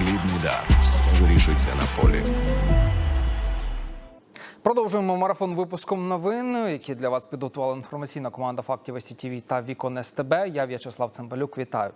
Хлібний дар. Все вирішується на полі. Продовжуємо марафон випуском новин, які для вас підготувала інформаційна команда фактів СІТВ та Вікон СТБ. Я В'ячеслав Цимбалюк. Вітаю.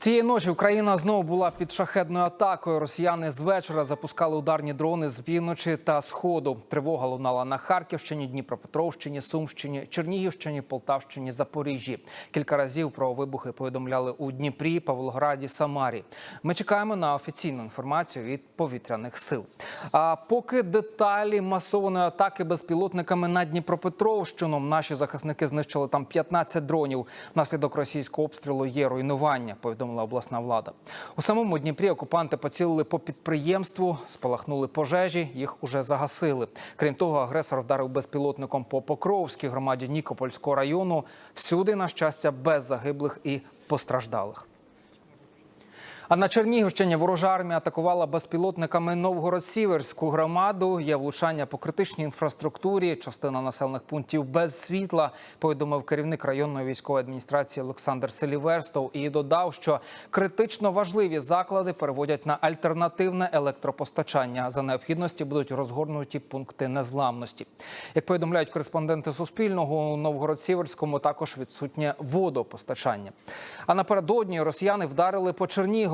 Цієї ночі Україна знову була під шахедною атакою. Росіяни з вечора запускали ударні дрони з півночі та сходу. Тривога лунала на Харківщині, Дніпропетровщині, Сумщині, Чернігівщині, Полтавщині, Запоріжжі. Кілька разів про вибухи повідомляли у Дніпрі, Павлограді, Самарі. Ми чекаємо на офіційну інформацію від повітряних сил. А поки деталі масованої атаки безпілотниками на Дніпропетровщину, наші захисники знищили там 15 дронів. Внаслідок російського обстрілу є руйнування. Повідомила обласна влада. У самому Дніпрі окупанти поцілили по підприємству, спалахнули пожежі. Їх уже загасили. Крім того, агресор вдарив безпілотником по Покровській громаді Нікопольського району. Всюди, на щастя, без загиблих і постраждалих. А на Чернігівщині ворожа армія атакувала безпілотниками Новгород-Сіверську громаду. Є влучання по критичній інфраструктурі. Частина населених пунктів без світла. Повідомив керівник районної військової адміністрації Олександр Селіверстов і додав, що критично важливі заклади переводять на альтернативне електропостачання. За необхідності будуть розгорнуті пункти незламності. Як повідомляють кореспонденти Суспільного, у Новгород-Сіверському також відсутнє водопостачання. А напередодні росіяни вдарили по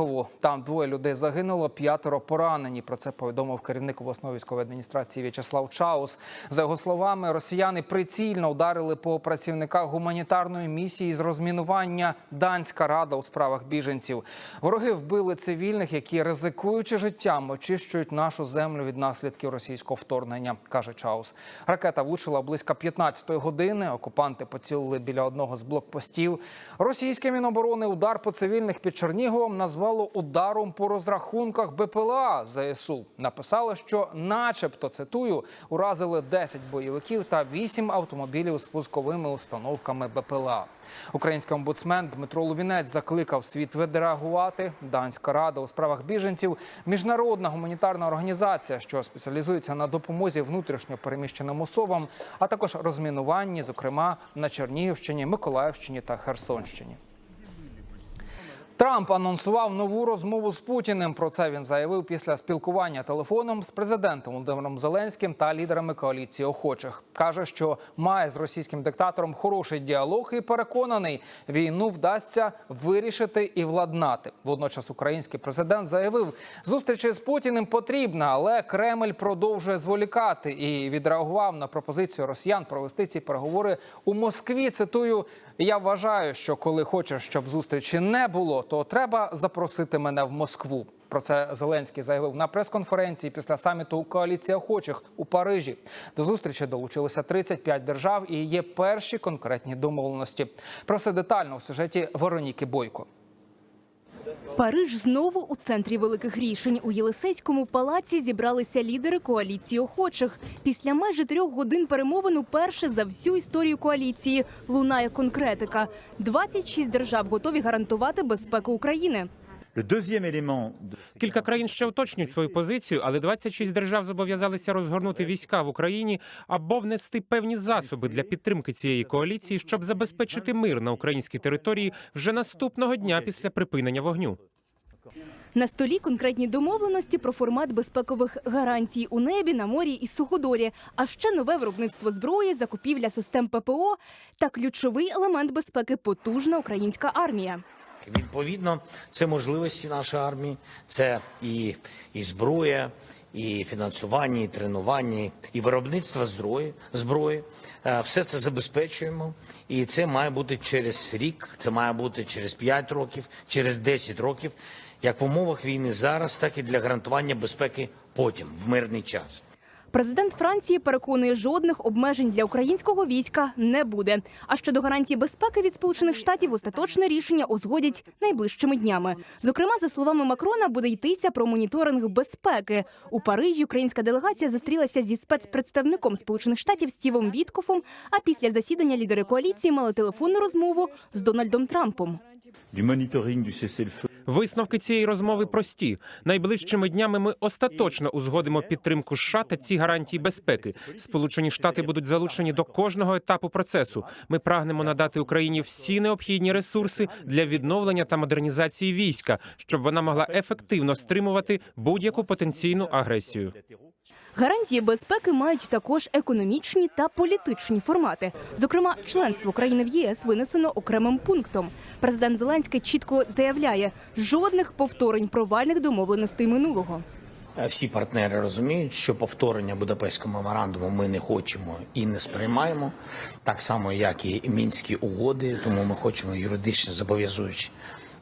Чернігову. Там двоє людей загинуло, п'ятеро поранені. Про це повідомив керівник обласної військової адміністрації В'ячеслав Чаус. За його словами, росіяни прицільно ударили по працівниках гуманітарної місії з розмінування Данська рада у справах біженців. Вороги вбили цивільних, які ризикуючи життям, очищують нашу землю від наслідків російського вторгнення, каже Чаус. Ракета влучила близько 15-ї години. Окупанти поцілили біля одного з блокпостів. Російське міноборони удар по цивільних під Черніговом назвало ударом по розрахунках БПЛА ЗСУ. Написали, що, начебто, цитую, уразили 10 бойовиків та 8 автомобілів з пусковими установками БПЛА. Український омбудсмен Дмитро Лубінець закликав світ відреагувати. Данська рада у справах біженців міжнародна гуманітарна організація, що спеціалізується на допомозі внутрішньо переміщеним особам, а також розмінуванні, зокрема на Чернігівщині, Миколаївщині та Херсонщині. Трамп анонсував нову розмову з Путіним. Про це він заявив після спілкування телефоном з президентом Володимиром Зеленським та лідерами коаліції охочих. каже, що має з російським диктатором хороший діалог і переконаний, війну вдасться вирішити і владнати. Водночас український президент заявив, зустрічі з Путіним потрібна, але Кремль продовжує зволікати і відреагував на пропозицію росіян провести ці переговори у Москві. Цитую. Я вважаю, що коли хочеш, щоб зустрічі не було, то треба запросити мене в Москву. Про це Зеленський заявив на прес-конференції після саміту коаліція охочих у Парижі. До зустрічі долучилися 35 держав і є перші конкретні домовленості. Про все детально у сюжеті Вероніки Бойко. Париж знову у центрі великих рішень. У Єлисейському палаці зібралися лідери коаліції охочих. Після майже трьох годин перемовин уперше за всю історію коаліції лунає конкретика. 26 держав готові гарантувати безпеку України. Кілька країн ще уточнюють свою позицію, але 26 держав зобов'язалися розгорнути війська в Україні або внести певні засоби для підтримки цієї коаліції, щоб забезпечити мир на українській території вже наступного дня після припинення вогню. На столі конкретні домовленості про формат безпекових гарантій у небі, на морі і суходолі. А ще нове виробництво зброї, закупівля систем ППО та ключовий елемент безпеки потужна українська армія. Відповідно, це можливості нашої армії, це і, і зброя, і фінансування, і тренування, і виробництво зброї. зброї. Е, Все це забезпечуємо, і це має бути через рік, це має бути через 5 років, через 10 років, як в умовах війни зараз, так і для гарантування безпеки потім, в мирний час. Президент Франції переконує, жодних обмежень для українського війська не буде. А щодо гарантій безпеки від Сполучених Штатів остаточне рішення узгодять найближчими днями. Зокрема, за словами Макрона, буде йтися про моніторинг безпеки. У Парижі українська делегація зустрілася зі спецпредставником Сполучених Штатів Стівом Віткофом. А після засідання лідери коаліції мали телефонну розмову з Дональдом Трампом. Висновки цієї розмови прості. Найближчими днями ми остаточно узгодимо підтримку США та ці гарантії безпеки. Сполучені Штати будуть залучені до кожного етапу процесу. Ми прагнемо надати Україні всі необхідні ресурси для відновлення та модернізації війська, щоб вона могла ефективно стримувати будь-яку потенційну агресію. Гарантії безпеки мають також економічні та політичні формати. Зокрема, членство України в ЄС винесено окремим пунктом. Президент Зеленський чітко заявляє, жодних повторень провальних домовленостей минулого. Е, Всі партнери розуміють, що повторення Будапештського меморандуму ми не хочемо і не сприймаємо, так само як і мінські угоди. Тому ми хочемо юридично зобов'язуючі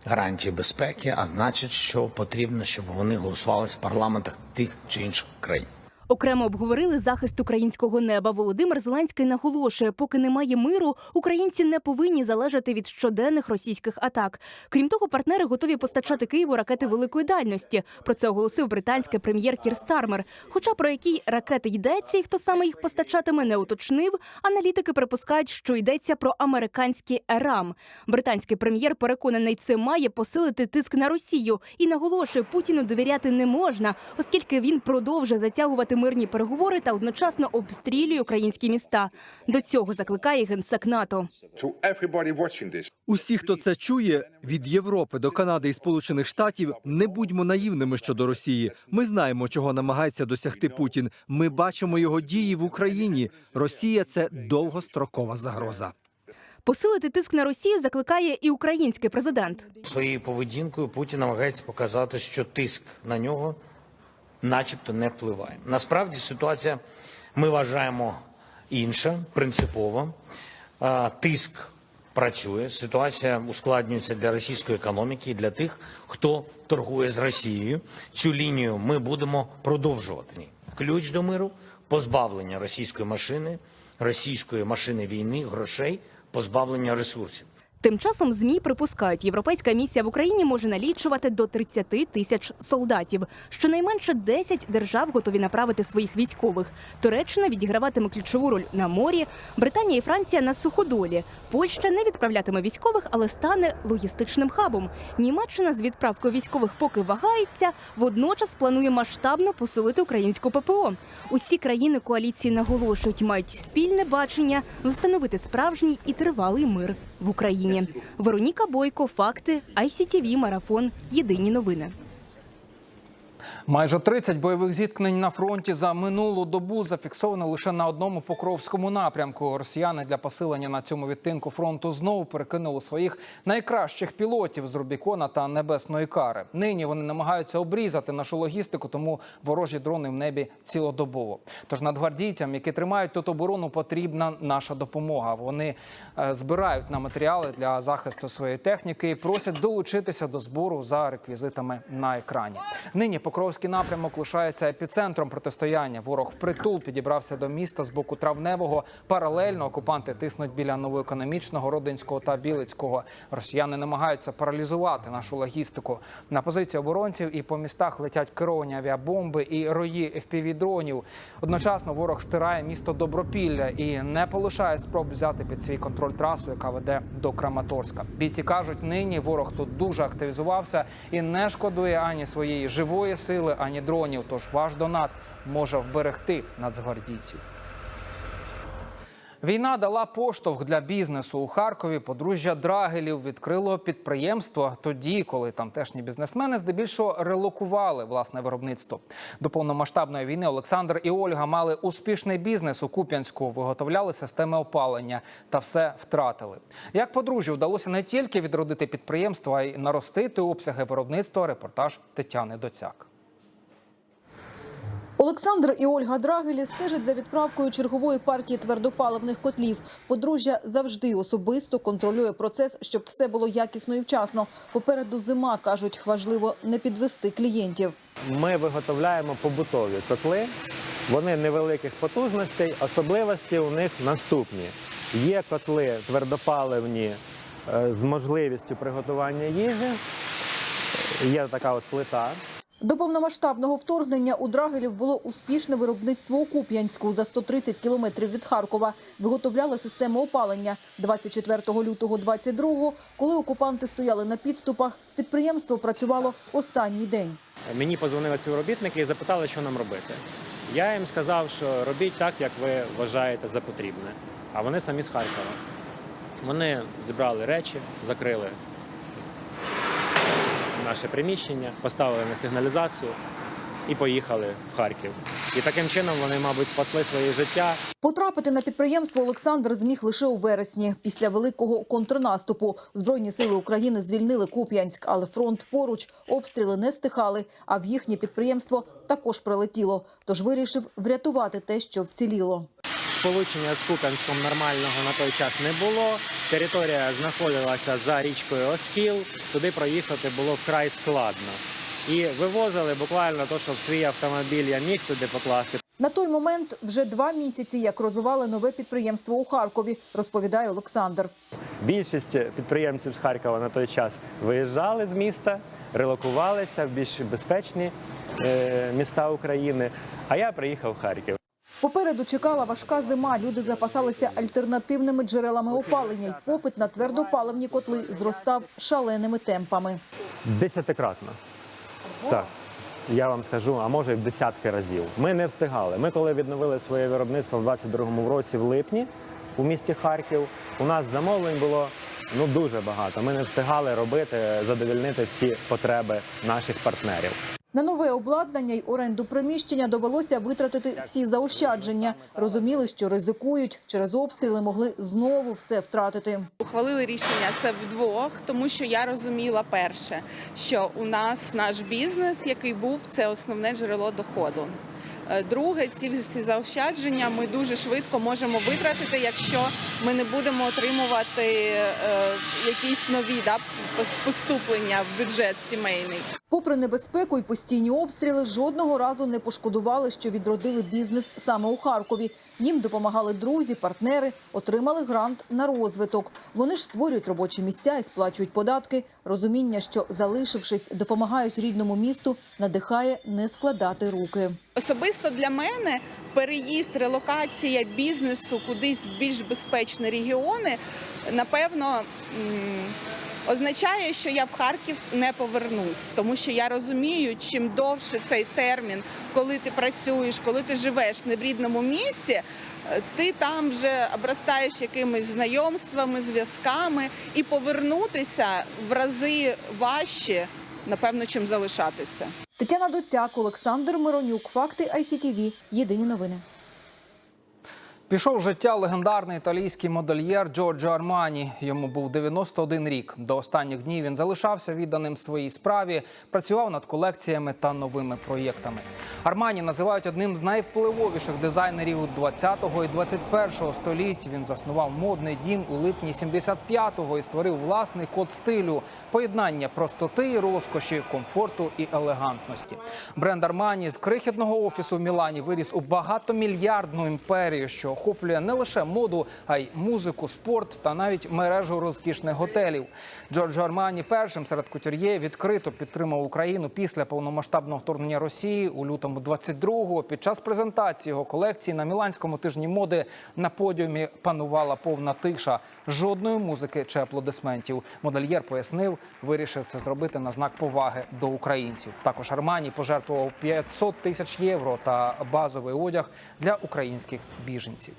гарантії безпеки. А значить, що потрібно, щоб вони голосували в парламентах тих чи інших країн. Окремо обговорили захист українського неба. Володимир Зеленський наголошує, поки немає миру, українці не повинні залежати від щоденних російських атак. Крім того, партнери готові постачати Києву ракети великої дальності. Про це оголосив британський прем'єр Кір Стармер. Хоча про які ракети йдеться і хто саме їх постачатиме, не уточнив. Аналітики припускають, що йдеться про американські РАМ. Британський прем'єр переконаний, це має посилити тиск на Росію і наголошує, Путіну довіряти не можна, оскільки він продовжує затягувати мирні переговори та одночасно обстрілює українські міста. До цього закликає генсек НАТО. Усі, хто це чує, від Європи до Канади і Сполучених Штатів, не будьмо наївними щодо Росії. Ми знаємо, чого намагається досягти Путін. Ми бачимо його дії в Україні. Росія це довгострокова загроза. Посилити тиск на Росію закликає і український президент. Своєю поведінкою Путін намагається показати, що тиск на нього, начебто, не впливає. Насправді ситуація ми вважаємо інша, принципова. Тиск працює. Ситуація ускладнюється для російської економіки і для тих, хто торгує з Росією. Цю лінію ми будемо продовжувати. Ключ до миру позбавлення російської машини, російської машини війни, грошей, позбавлення ресурсів. Тим часом змі припускають, європейська місія в Україні може налічувати до 30 тисяч солдатів. Щонайменше 10 держав готові направити своїх військових. Туреччина відіграватиме ключову роль на морі. Британія і Франція на суходолі. Польща не відправлятиме військових, але стане логістичним хабом. Німеччина з відправкою військових поки вагається. Водночас планує масштабно посилити українську ППО. Усі країни коаліції наголошують, мають спільне бачення встановити справжній і тривалий мир в Україні. Вероніка Бойко, факти, ICTV, марафон. Єдині новини. Майже 30 бойових зіткнень на фронті за минулу добу зафіксовано лише на одному покровському напрямку. Росіяни для посилення на цьому відтинку фронту знову перекинули своїх найкращих пілотів з Рубікона та Небесної Кари. Нині вони намагаються обрізати нашу логістику, тому ворожі дрони в небі цілодобово. Тож нацгвардійцям, які тримають тут оборону, потрібна наша допомога. Вони е, збирають на матеріали для захисту своєї техніки і просять долучитися до збору за реквізитами на екрані. Нині Покровський напрямок лишається епіцентром протистояння. Ворог впритул підібрався до міста з боку травневого. Паралельно окупанти тиснуть біля новоекономічного, родинського та білицького. Росіяни намагаються паралізувати нашу логістику. На позиції оборонців і по містах летять керовані авіабомби і рої FPV-дронів. Одночасно ворог стирає місто Добропілля і не полишає спроб взяти під свій контроль трасу, яка веде до Краматорська. Бійці кажуть, нині ворог тут дуже активізувався і не шкодує ані своєї живої сили, ані дронів. Тож ваш донат може вберегти нацгвардійців. Війна дала поштовх для бізнесу у Харкові. Подружжя Драгелів відкрило підприємство тоді, коли тамтешні бізнесмени здебільшого релокували власне виробництво. До повномасштабної війни Олександр і Ольга мали успішний бізнес у Куп'янську, виготовляли системи опалення та все втратили. Як подружжю вдалося не тільки відродити підприємство, а й наростити обсяги виробництва. Репортаж Тетяни Доцяк. Олександр і Ольга Драгелі стежать за відправкою чергової партії твердопаливних котлів. Подружжя завжди особисто контролює процес, щоб все було якісно і вчасно. Попереду зима кажуть, важливо не підвести клієнтів. Ми виготовляємо побутові котли. Вони невеликих потужностей. Особливості у них наступні: є котли твердопаливні е, з можливістю приготування їжі. Є така от плита. До повномасштабного вторгнення у Драгелів було успішне виробництво у Куп'янську за 130 кілометрів від Харкова. Виготовляли систему опалення. 24 лютого 22 коли окупанти стояли на підступах, підприємство працювало останній день. Мені позвонили співробітники і запитали, що нам робити. Я їм сказав, що робіть так, як ви вважаєте за потрібне. А вони самі з Харкова. Вони зібрали речі, закрили наше приміщення, поставили на сигналізацію і поїхали в Харків. І таким чином вони, мабуть, спасли своє життя. Потрапити на підприємство Олександр зміг лише у вересні. Після великого контрнаступу Збройні сили України звільнили Куп'янськ, але фронт поруч, обстріли не стихали, а в їхнє підприємство також прилетіло. Тож вирішив врятувати те, що вціліло. Сполучення з Куп'янськом нормального на той час не було. Територія знаходилася за річкою Оскіл. Туди проїхати було вкрай складно. І вивозили буквально то, що в свій автомобіль я міг туди покласти. На той момент вже два місяці, як розвивали нове підприємство у Харкові, розповідає Олександр. Більшість підприємців з Харкова на той час виїжджали з міста, релокувалися в більш безпечні е, міста України. А я приїхав в Харків. Попереду чекала важка зима. Люди запасалися альтернативними джерелами опалення. й Попит на твердопаливні котли зростав шаленими темпами. Десятикратно. Так. Я вам скажу, а може і в десятки разів. Ми не встигали. Ми коли відновили своє виробництво в 22-му році в липні у місті Харків, у нас замовлень було ну дуже багато. Ми не встигали робити, задовольнити всі потреби наших партнерів. На нове обладнання й оренду приміщення довелося витратити всі заощадження. Розуміли, що ризикують через обстріли, могли знову все втратити. Ухвалили рішення це вдвох, тому що я розуміла перше, що у нас наш бізнес, який був, це основне джерело доходу. Е, Друге, ці всі заощадження ми дуже швидко можемо витратити, якщо ми не будемо отримувати е, якісь нові да, поступлення в бюджет сімейний. Попри небезпеку і постійні обстріли, жодного разу не пошкодували, що відродили бізнес саме у Харкові. Їм допомагали друзі, партнери, отримали грант на розвиток. Вони ж створюють робочі місця і сплачують податки. Розуміння, що залишившись, допомагають рідному місту, надихає не складати руки. Особисто для мене переїзд, релокація бізнесу кудись в більш безпечні регіони, напевно, означає, що я в Харків не повернусь, тому що я розумію, чим довше цей термін, коли ти працюєш, коли ти живеш не в рідному місці. е, Ти там вже обростаєш якимись знайомствами, зв'язками, і повернутися в рази важче, напевно, чим залишатися. Тетяна Доцяк, Олександр Миронюк. Факти ICTV. Єдині новини. Пішов життя легендарний італійський модельєр Джорджо Армані. Йому був 91 рік. До останніх днів він залишався відданим своїй справі, працював над колекціями та новими проєктами. Армані називають одним з найвпливовіших дизайнерів 20-го і 21-го століть. Він заснував модний дім у липні 75-го і створив власний код стилю, поєднання простоти і розкоші, комфорту і елегантності. Бренд Армані з крихітного офісу в Мілані виріс у багатомільярдну імперію, що охоплює не лише моду, а й музику, спорт та навіть мережу розкішних готелів. Джорджо Армані першим серед кутюр'є відкрито підтримав Україну після повномасштабного вторгнення Росії у лютому 22-го. Під час презентації його колекції на міланському тижні моди на подіумі панувала повна тиша. Жодної музики чи аплодисментів. Модельєр пояснив, вирішив це зробити на знак поваги до українців. Також Армані пожертвував 500 тисяч євро та базовий одяг для українських біженців.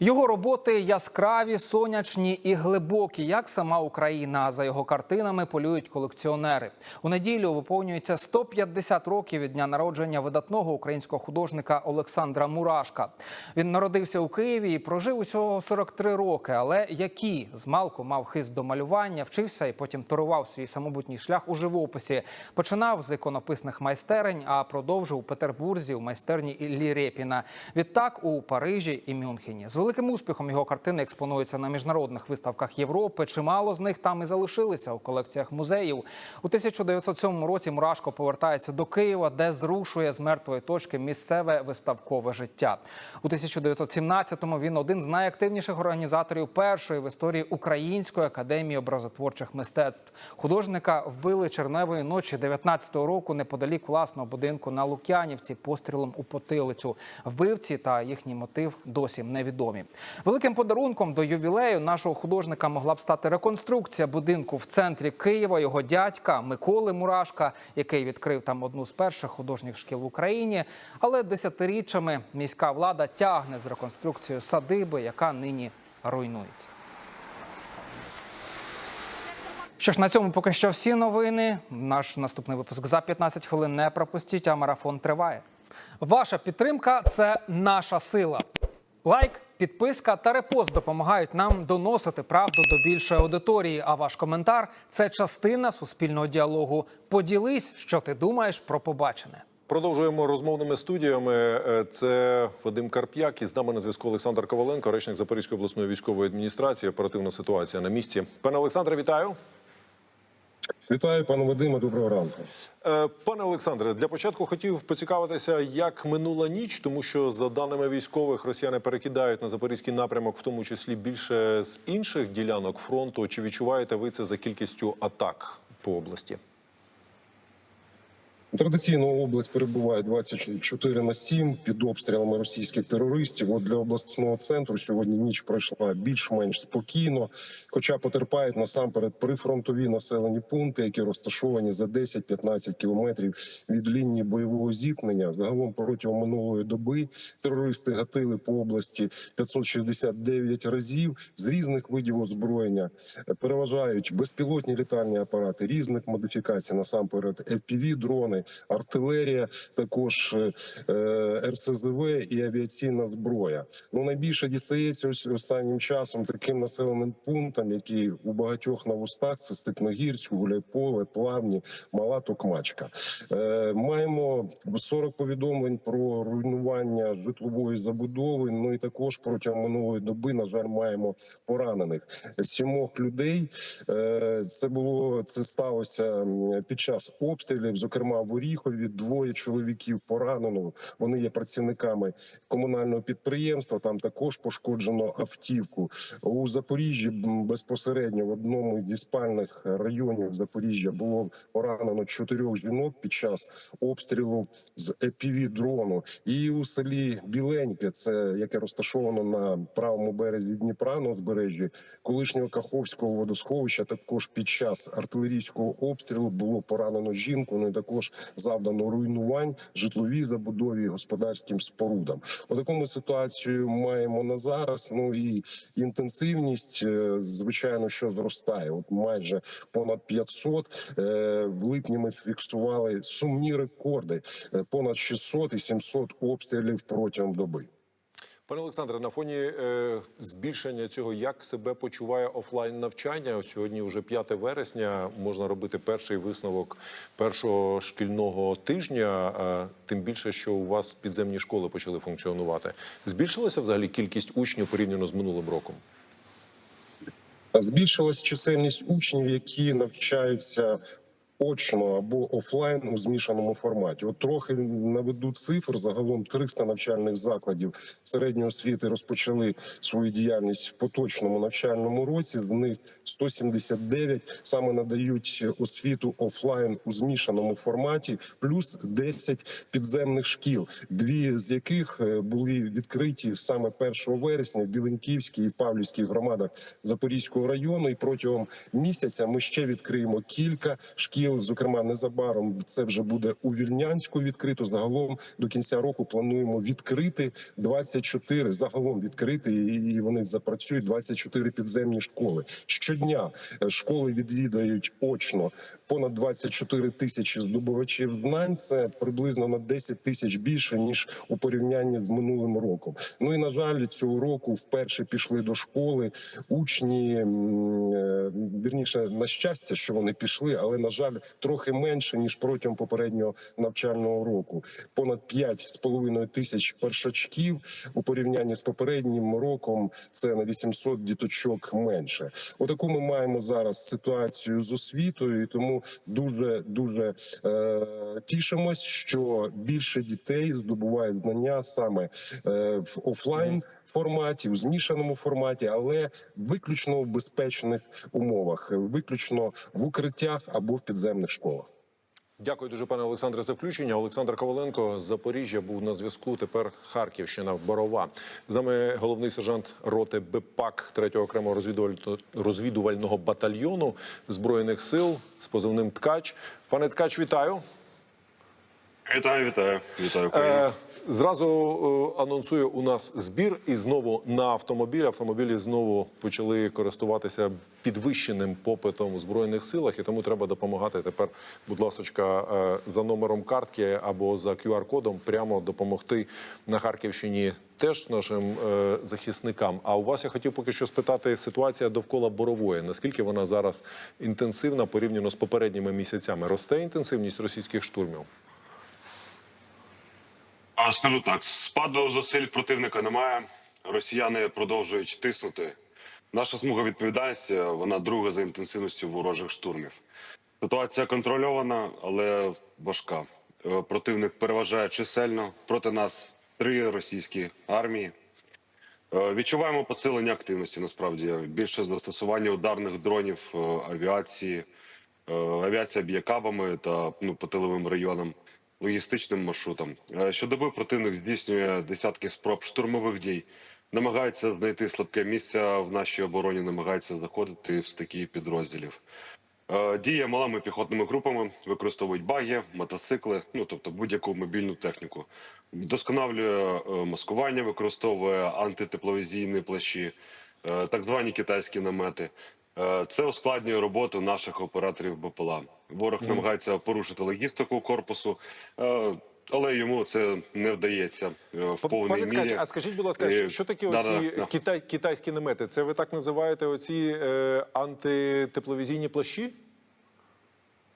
Його роботи яскраві, сонячні і глибокі, як сама Україна. За його картинами полюють колекціонери. У неділю виповнюється 150 років від дня народження видатного українського художника Олександра Мурашка. Він народився у Києві і прожив усього 43 роки. Але які змалку мав хист до малювання, вчився і потім турував свій самобутній шлях у живописі. Починав з іконописних майстерень, а продовжив у Петербурзі у майстерні Іллі Рєпіна. Відтак у Парижі і Мюнхені. Великим успіхом його картини експонуються на міжнародних виставках Європи. Чимало з них там і залишилися у колекціях музеїв. У 1907 році Мурашко повертається до Києва, де зрушує з мертвої точки місцеве виставкове життя. У 1917-му він один з найактивніших організаторів першої в історії Української академії образотворчих мистецтв. Художника вбили черневої ночі 19-го року неподалік власного будинку на Лук'янівці пострілом у потилицю. Вбивці та їхній мотив досі невідомі. Великим подарунком до ювілею нашого художника могла б стати реконструкція будинку в центрі Києва. Його дядька Миколи Мурашка, який відкрив там одну з перших художніх шкіл в Україні. Але десятиріччями міська влада тягне з реконструкцією садиби, яка нині руйнується. Що ж, на цьому поки що всі новини. Наш наступний випуск за 15 хвилин не пропустіть, а марафон триває. Ваша підтримка це наша сила. Лайк, підписка та репост допомагають нам доносити правду до більшої аудиторії. А ваш коментар це частина суспільного діалогу. Поділись, що ти думаєш про побачене. Продовжуємо розмовними студіями. Е, Це Вадим Карп'як і з нами на зв'язку Олександр Коваленко, речник Запорізької обласної військової адміністрації. Оперативна ситуація на місці. Пане Олександре, вітаю. Вітаю, пане Вадиме, доброго ранку. Е, Пане Олександре, для початку хотів поцікавитися, як минула ніч, тому що за даними військових, росіяни перекидають на запорізький напрямок, в тому числі більше з інших ділянок фронту. Чи відчуваєте ви це за кількістю атак по області? Традиційно область перебуває 24 на 7 під обстрілами російських терористів. От для обласного центру сьогодні ніч пройшла більш-менш спокійно, хоча потерпають насамперед прифронтові населені пункти, які розташовані за 10-15 кілометрів від лінії бойового зіткнення. Загалом протягом минулої доби терористи гатили по області 569 разів з різних видів озброєння. Переважають безпілотні літальні апарати різних модифікацій, насамперед fpv дрони артилерія, також е, РСЗВ і авіаційна зброя. Ну найбільше дістається ось останнім часом таким населеним пунктам, які у багатьох на вустах це Степногірськ, Гуляйполе, Плавні, Мала Токмачка. Е, маємо 40 повідомлень про руйнування житлової забудови. Ну і також протягом минулої доби, на жаль, маємо поранених сімох людей. Е, Це було це сталося під час обстрілів, зокрема в Оріхові. Двоє чоловіків поранено. Вони є працівниками комунального підприємства. Там також пошкоджено автівку у Запоріжжі. Безпосередньо в одному зі спальних районів Запоріжжя було поранено чотирьох жінок під час обстрілу з epv дрону. І у селі Біленьке, це яке розташовано на правому березі Дніпра на узбережжі колишнього Каховського водосховища. Також під час артилерійського обстрілу було поранено жінку. Ну і також завдано руйнувань житловій забудові, господарським спорудам. У такому ситуацію маємо на зараз. Ну і інтенсивність, е, звичайно, що зростає. От майже понад 500. Е, В липні ми фіксували сумні рекорди: е, понад 600 і 700 обстрілів протягом доби. Пане Олександре, на фоні е, збільшення цього, як себе почуває офлайн навчання? Сьогодні вже 5 вересня. Можна робити перший висновок першого шкільного тижня. е, тим більше, що у вас підземні школи почали функціонувати. Збільшилася взагалі кількість учнів порівняно з минулим роком? Збільшилась чисельність учнів, які навчаються очно або офлайн у змішаному форматі. От трохи наведу цифр. Загалом 300 навчальних закладів середньої освіти розпочали свою діяльність в поточному навчальному році. З них 179 саме надають освіту офлайн у змішаному форматі, плюс 10 підземних шкіл, дві з яких е, були відкриті саме 1 вересня в Біленківській і Павлівській громадах Запорізького району. І протягом місяця ми ще відкриємо кілька шкіл. Зокрема, незабаром це вже буде у Вільнянську відкрито. Загалом до кінця року плануємо відкрити 24, загалом відкрити і вони запрацюють 24 підземні школи. Щодня е, школи відвідають очно понад 24 тисячі здобувачів знань. Це приблизно на 10 тисяч більше ніж у порівнянні з минулим роком. Ну і на жаль, цього року вперше пішли до школи учні е, вірніше на щастя, що вони пішли, але на жаль, жаль, трохи менше ніж протягом попереднього навчального року. Понад 5,5 тисяч першачків у порівнянні з попереднім роком. Це на 800 діточок менше. Отаку ми маємо зараз ситуацію з освітою, і тому дуже дуже е, тішимось, що більше дітей здобувають знання саме е, в офлайн форматі, у змішаному форматі, але виключно в безпечних умовах, виключно в укриттях або в підземних школах. Дякую дуже, пане Олександре, за включення. Олександр Коваленко з Запоріжжя був на зв'язку. Тепер Харківщина, Борова. З нами головний сержант роти БПАК 3-го окремого розвідувального- розвідувального батальйону збройних сил з позивним Ткач. Пане Ткач, вітаю. Вітаю, вітаю, вітаю Україну. Е, зразу е, анонсую у нас збір і знову на автомобіль. Автомобілі знову почали користуватися підвищеним попитом у збройних силах, і тому треба допомагати тепер. Будь ласочка, е, за номером картки або за QR-кодом прямо допомогти на Харківщині. Теж нашим е, захисникам. А у вас я хотів поки що спитати ситуація довкола борової. Наскільки вона зараз інтенсивна порівняно з попередніми місяцями? Росте інтенсивність російських штурмів? А скажу так: спаду зусиль противника немає. Росіяни продовжують тиснути. Наша смуга відповідальності вона друга за інтенсивністю ворожих штурмів. Ситуація контрольована, але важка. Е, Противник переважає чисельно проти нас три російські армії. Е, Відчуваємо посилення активності. Насправді більше застосування ударних дронів, е, авіації. Авіація б'є кабами та ну, по тиловим районам, логістичним маршрутам. Е, Щодоби противник здійснює десятки спроб штурмових дій, намагається знайти слабке місце в нашій обороні, намагається заходити в стики підрозділів. Е, Діє малими піхотними групами, використовують баги, мотоцикли, ну тобто будь-яку мобільну техніку. Вдосконалює е, маскування, використовує антитепловізійні плащі, так звані китайські намети. Е, Це ускладнює роботу наших операторів БПЛА. Ворог намагається порушити логістику корпусу, е, але йому це не вдається е, в повній Пане Ткач, а скажіть, будь ласка, що, що таке да-да, оці да. китай, китайські намети? Це ви так називаєте оці е, антитепловізійні плащі?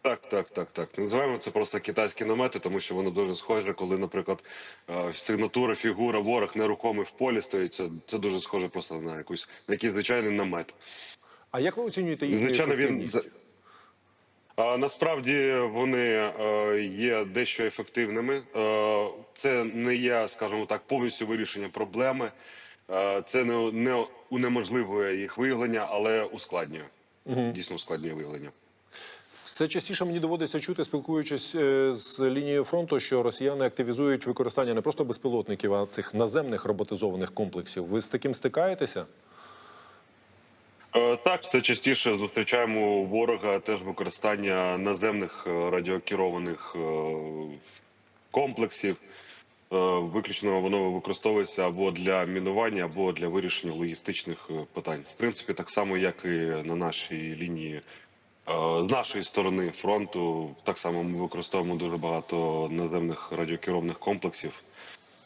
Так, так, так, так. Називаємо це просто китайські намети, тому що воно дуже схоже, коли, наприклад, сигнатура, фігура, ворог нерухомий в полі стоїть. Це, це дуже схоже просто на якусь на якийсь звичайний намет. А як ви оцінюєте їхню Звичайно, він ефективність? А, Насправді вони е, є дещо ефективними. Е, Це не є, скажімо так, повністю вирішення проблеми. Е, Це не, не унеможливує їх виявлення, але ускладнює. Дійсно ускладнює виявлення. Все частіше мені доводиться чути, спілкуючись з лінією фронту, що росіяни активізують використання не просто безпілотників, а цих наземних роботизованих комплексів. Ви з таким стикаєтеся? Е, Так, все частіше зустрічаємо ворога теж використання наземних е, радіокерованих е, комплексів. Виключно воно використовується або для мінування, або для вирішення логістичних питань. В принципі, так само, як і на нашій лінії. З нашої сторони фронту так само ми використовуємо дуже багато наземних радіокерованих комплексів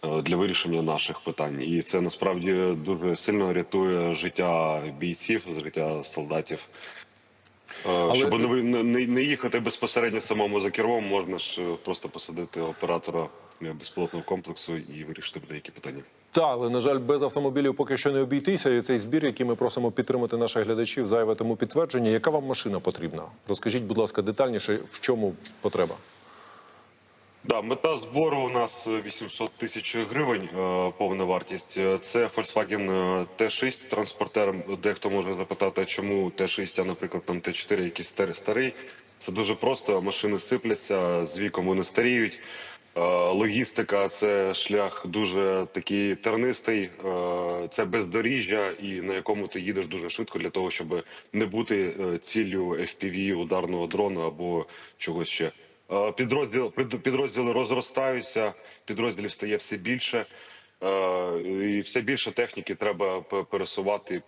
для вирішення наших питань, і це насправді дуже сильно рятує життя бійців, життя солдатів. Е, Щоб не, не, не їхати безпосередньо самому за кермом, можна ж е, просто посадити оператора е, безпілотного комплексу і вирішити деякі питання. Так, але на жаль, без автомобілів поки що не обійтися. І цей збір, який ми просимо підтримати наших глядачів, зайве тому підтвердження. Яка вам машина потрібна? Розкажіть, будь ласка, детальніше, в чому потреба? Да, мета збору у нас 800 тисяч гривень, е, повна вартість. Е, Це Volkswagen е, T6 транспортер. Дехто може запитати, чому T6, а наприклад, там T4 якийсь старий. Це дуже просто. Машини сипляться з віком, вони старіють. Е, Логістика це шлях дуже такий тернистий, е, це бездоріжжя, і на якому ти їдеш дуже швидко для того, щоб не бути е, ціллю FPV, ударного дрону або чогось ще. Е, Підрозділ під- підрозділи розростаються, підрозділів стає все більше. е, І все більше техніки треба пересувати і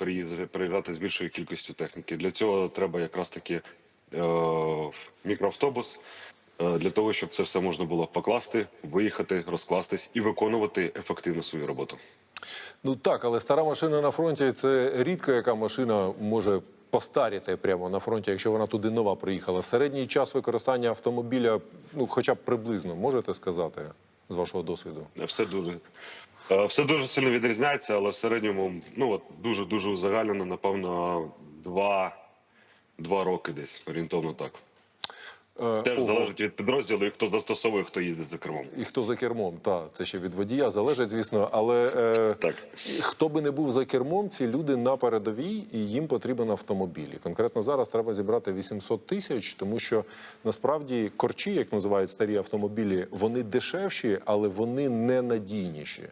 переїжджати з більшою кількістю техніки. Для цього треба якраз таки е, мікроавтобус для того, щоб це все можна було покласти, виїхати, розкластись і виконувати ефективно свою роботу. Ну так, але стара машина на фронті це рідко яка машина може постаріти прямо на фронті, якщо вона туди нова приїхала. Середній час використання автомобіля, ну хоча б приблизно, можете сказати з вашого досвіду? Все дуже е, все дуже сильно відрізняється, але в середньому ну от дуже дуже узагальнено, напевно, два, два роки десь орієнтовно так. Е, Теж залежить від підрозділу, і хто застосовує, хто їздить за кермом. І хто за кермом, так, це ще від водія залежить, звісно. Але е, Так. хто би не був за кермом, ці люди на передовій і їм потрібен автомобіль. І конкретно зараз треба зібрати 800 тисяч, тому що насправді корчі, як називають старі автомобілі, вони дешевші, але вони не надійніші.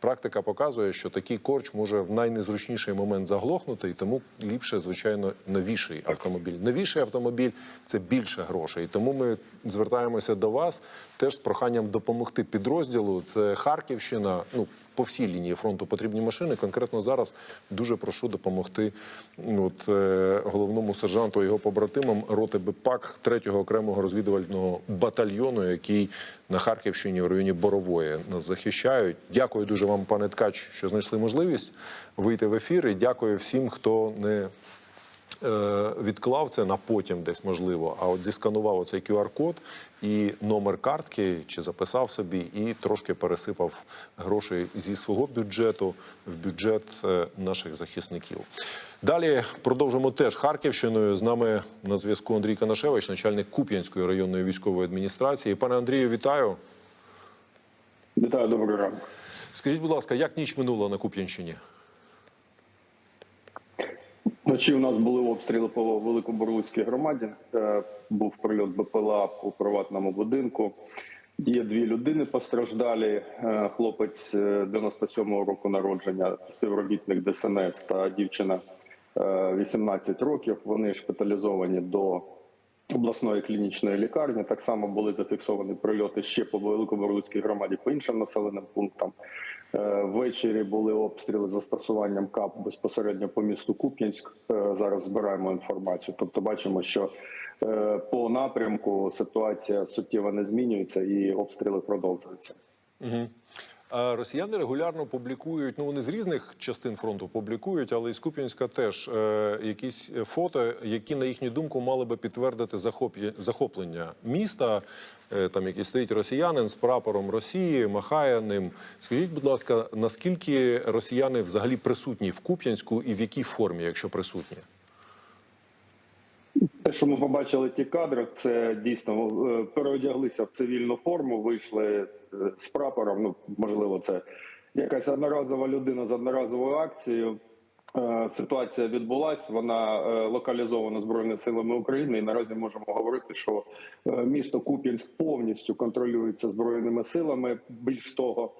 Практика показує, що такий корч може в найнезручніший момент заглохнути, і тому ліпше, звичайно, новіший автомобіль. Новіший автомобіль це більше грошей. Тому ми звертаємося до вас теж з проханням допомогти підрозділу. Це Харківщина. Ну по всій лінії фронту потрібні машини. Конкретно зараз дуже прошу допомогти ну, от, е, головному сержанту і його побратимам роти БПАК 3-го окремого розвідувального батальйону, який на Харківщині в районі Борової нас захищають. Дякую дуже вам, пане Ткач, що знайшли можливість вийти в ефір. І дякую всім, хто не відклав це на потім десь можливо, а от зісканував оцей QR-код і номер картки, чи записав собі, і трошки пересипав грошей зі свого бюджету в бюджет е, наших захисників. Далі продовжимо теж Харківщиною. З нами на зв'язку Андрій Канашевич, начальник Куп'янської районної військової адміністрації. Пане Андрію, вітаю. Вітаю, доброго ранку. Скажіть, будь ласка, як ніч минула на Куп'янщині? Вночі у нас були обстріли по Великоборлуцькій громаді. Е, Був прильот БПЛА у приватному будинку. Є дві людини постраждалі. Е, Хлопець е, 97-го року народження, співробітник ДСНС та дівчина е, 18 років. Вони шпиталізовані до обласної клінічної лікарні. Так само були зафіксовані прильоти ще по Великоборлуцькій громаді по іншим населеним пунктам. Е, Ввечері були обстріли застосуванням КАП безпосередньо по місту Куп'янськ. Е, Зараз збираємо інформацію. Тобто, бачимо, що е, по напрямку ситуація суттєво не змінюється і обстріли продовжуються. Угу. Росіяни регулярно публікують, ну вони з різних частин фронту публікують, але із Куп'янська теж е, якісь фото, які, на їхню думку, мали би підтвердити захоплення міста. Е, там який стоїть росіянин з прапором Росії, махає ним. Скажіть, будь ласка, наскільки росіяни взагалі присутні в Куп'янську і в якій формі, якщо присутні? Що ми побачили ті кадри, це дійсно е, переодяглися в цивільну форму, вийшли е, з прапором. Ну можливо, це якась одноразова людина з одноразовою акцією. Е, Ситуація відбулась, вона локалізована збройними силами України. І наразі можемо говорити, що місто Куп'янськ повністю контролюється збройними силами. Більш того,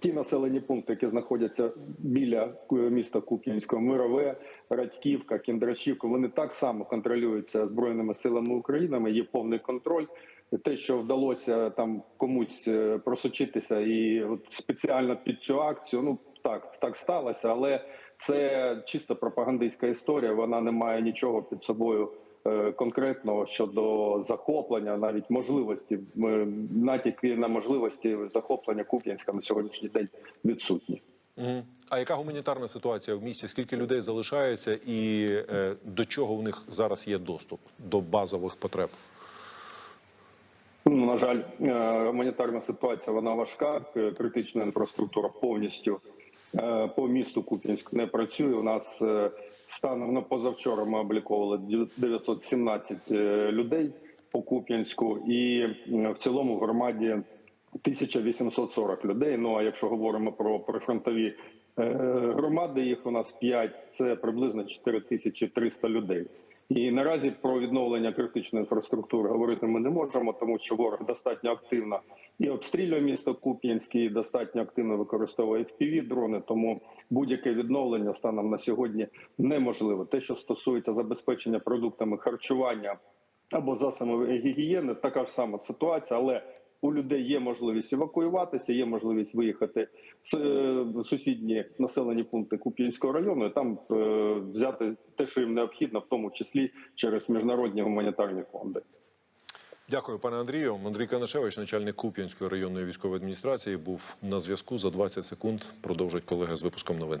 ті населені пункти, які знаходяться біля міста Куп'янського, Мирове, Радьківка, Кіндрашівка, вони так само контролюються збройними силами України. Є повний контроль. Те, що вдалося там комусь е, просочитися і от спеціально під цю акцію, ну так, так сталося, але це чисто пропагандистська історія. Вона не має нічого під собою е, конкретного щодо захоплення, навіть можливості е, натяки на можливості захоплення Куп'янська на сьогоднішній день відсутні. А яка гуманітарна ситуація в місті? Скільки людей залишається, і е, до чого у них зараз є доступ до базових потреб? Ну, на жаль, гуманітарна ситуація вона важка. Критична інфраструктура повністю по місту Куп'янськ не працює. У нас станом на позавчора ми обліковували 917 е, людей по Куп'янську, і в цілому в громаді 1840 людей. Ну а якщо говоримо про прифронтові е, громади, їх у нас 5, це приблизно 4300 людей. І наразі про відновлення критичної інфраструктури говорити ми не можемо, тому що ворог достатньо активно і обстрілює місто Куп'янськ, і достатньо активно використовує fpv дрони. Тому будь-яке відновлення станом на сьогодні неможливо. Те, що стосується забезпечення продуктами харчування або засобами гігієни, така ж сама ситуація, але у людей є можливість евакуюватися, є можливість виїхати в е, сусідні населені пункти Куп'янського району, і там е, взяти те, що їм необхідно, в тому числі через міжнародні гуманітарні фонди. Дякую, пане Андрію. Андрій Канашевич, начальник Куп'янської районної військової адміністрації, був на зв'язку за 20 секунд. Продовжать колеги з випуском новин.